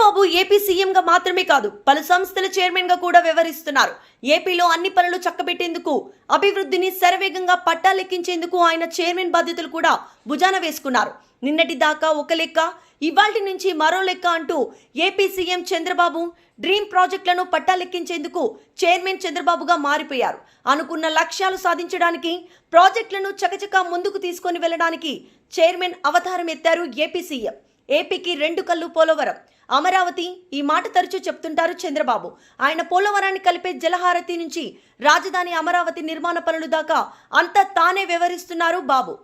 Chandrababu AP సీఎంగా మాత్రమే కాదు పలు సంస్థల చైర్మన్గా కూడా వ్యవహరిస్తున్నారు. ఏపీలో అన్ని పనులు చక్కబెట్టేందుకు అభివృద్ధిని శరవేగంగా పట్టాలెక్కించేందుకు ఆయన చైర్మన్ బాధ్యతలు కూడా భుజాన వేసుకున్నారు. నిన్నటి దాకా ఒక లెక్క ఇవాల్టి నుంచి మరో లెక్క అంటూ ఏపీ సీఎం చంద్రబాబు డ్రీమ్ ప్రాజెక్టులను పట్టాలెక్కించేందుకు చైర్మన్ చంద్రబాబుగా మారిపోయారు. అనుకున్న లక్ష్యాలు సాధించడానికి ప్రాజెక్టులను చకచకా ముందుకు తీసుకొని వెళ్ళడానికి చైర్మన్ అవతారం ఎత్తారు ఏపీ సీఎం. ఏపీకి రెండు కళ్ళు పోలవరం. అమరావతి ఈ మాట తరచూ చెప్తుంటారు చంద్రబాబు. ఆయన పోలవరాన్ని కలిపే జలహారతి నుంచి రాజధాని అమరావతి నిర్మాణ పనులు దాకా అంతా తానే వ్యవహరిస్తున్నారు బాబు.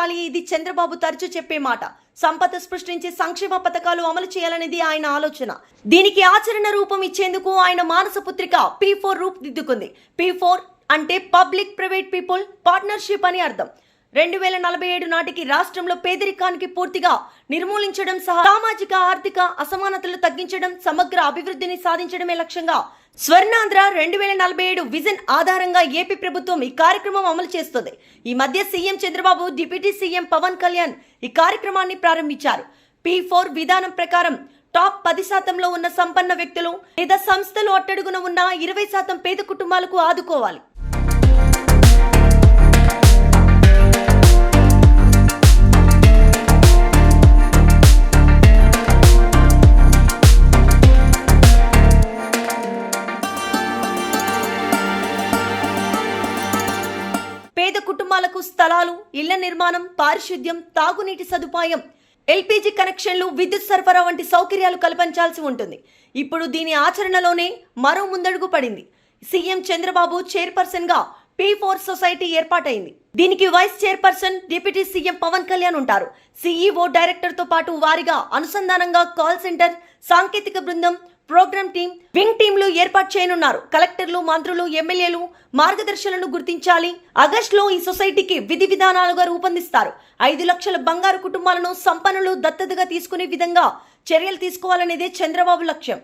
సృష్టించాలి ఇది చంద్రబాబు తరచూ చెప్పే మాట. సంపద సృష్టించి సంక్షేమ పథకాలు అమలు చేయాలనేది ఆయన ఆలోచన. దీనికి ఆచరణ రూపం ఇచ్చేందుకు ఆయన మానస పుత్రిక పీ ఫోర్ రూపుదిద్దుకుంది. పీ ఫోర్ అంటే పబ్లిక్ ప్రైవేట్ పీపుల్ పార్ట్నర్షిప్ అని అర్థం. రెండు వేల నలభై ఏడు నాటికి రాష్ట్రంలో పేదరికానికి పూర్తిగా నిర్మూలించడం సహా సామాజిక ఆర్థిక అసమానతలు తగ్గించడం సమగ్ర అభివృద్ధిని సాధించడమే లక్ష్యంగా స్వర్ణాంధ్ర రెండు వేల నలభై ఏడు విజన్ ఆధారంగా ఏపీ ప్రభుత్వం ఈ కార్యక్రమం అమలు చేస్తుంది. ఈ మధ్య CM Chandrababu deputy CM Pawan Kalyan ఈ కార్యక్రమాన్ని ప్రారంభించారు. పి ఫోర్ విధానం ప్రకారం టాప్ పది శాతంలో ఉన్న సంపన్న వ్యక్తులు లేదా సంస్థలు అట్టడుగున ఉన్న ఇరవై శాతం పేద కుటుంబాలకు ఆదుకోవాలి. పేద కుటుంబాలకు స్థలాలు ఇళ్ళ నిర్మాణం పారిశుద్ధ్యం తాగునీటి సదుపాయం ఎల్పీజీ కనెక్షన్లు విద్యుత్ సరఫరా వంటి సౌకర్యాలు కల్పించాల్సి ఉంటుంది. ఇప్పుడు దీని ఆచరణలోనే మరో ముందడుగు పడింది. సీఎం చంద్రబాబు చైర్పర్సన్గా పీ ఫోర్ సొసైటీ ఏర్పాటైంది. దీనికి vice chairperson deputy CM Pawan Kalyan ఉంటారు. సీఈఓ డైరెక్టర్తో పాటు వారిగా అనుసంధానంగా కాల్ సెంటర్ సాంకేతిక బృందం ప్రోగ్రామ్ టీం వింగ్ టీంలు ఏర్పాటు చేయనున్నారు. కలెక్టర్లు మంత్రులు ఎమ్మెల్యేలు మార్గదర్శులను గుర్తించాలి. ఆగస్టులో ఈ సొసైటీకి విధి విధానాలుగా రూపొందిస్తారు. ఐదు లక్షల బంగారు కుటుంబాలను సంపన్నులు దత్తతగా తీసుకునే విధంగా చర్యలు తీసుకోవాలనేదే చంద్రబాబు లక్ష్యం.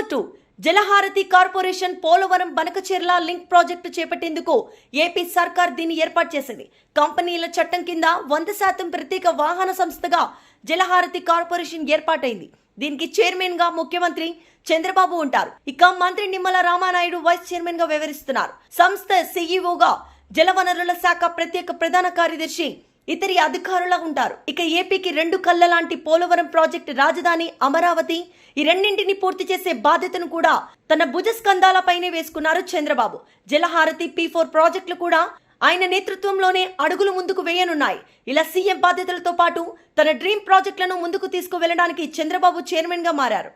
Number two Jalaharathi corporation Polavaram Banakacherla link project చేపట్టేందుకు ఏపీ సర్కార్ దీన్ని ఏర్పాటు చేసింది. కంపెనీల చట్టం కింద వంద శాతం ప్రత్యేక వాహన సంస్థగా జలహారతి కార్పొరేషన్ ఏర్పాటైంది. దీనికి చైర్మన్గా ముఖ్యమంత్రి చంద్రబాబు ఉంటారు. ఇక మంత్రి నిమ్మల రామానాయుడు వైస్ చైర్మన్గా వ్యవహరిస్తున్నారు. సంస్థ సీఈఓగా జలవనరుల శాఖ ప్రత్యేక ప్రధాన కార్యదర్శి ఇతరి అధికారులా ఉంటారు. ఇక ఏపీకి రెండు కళ్ళ లాంటి పోలవరం ప్రాజెక్టు రాజధాని అమరావతి ఈ రెండింటిని పూర్తి చేసే బాధ్యతను కూడా తన భుజస్కంధాలపైనే వేసుకున్నారు చంద్రబాబు. జలహారతి పీ ఫోర్ ప్రాజెక్టులు కూడా ఆయన నేతృత్వంలోనే అడుగులు ముందుకు వేయనున్నాయి. ఇలా సీఎం బాధ్యతలతో పాటు తన డ్రీమ్ ప్రాజెక్టులను ముందుకు తీసుకువెళ్ళడానికి చంద్రబాబు చైర్మన్గా మారారు.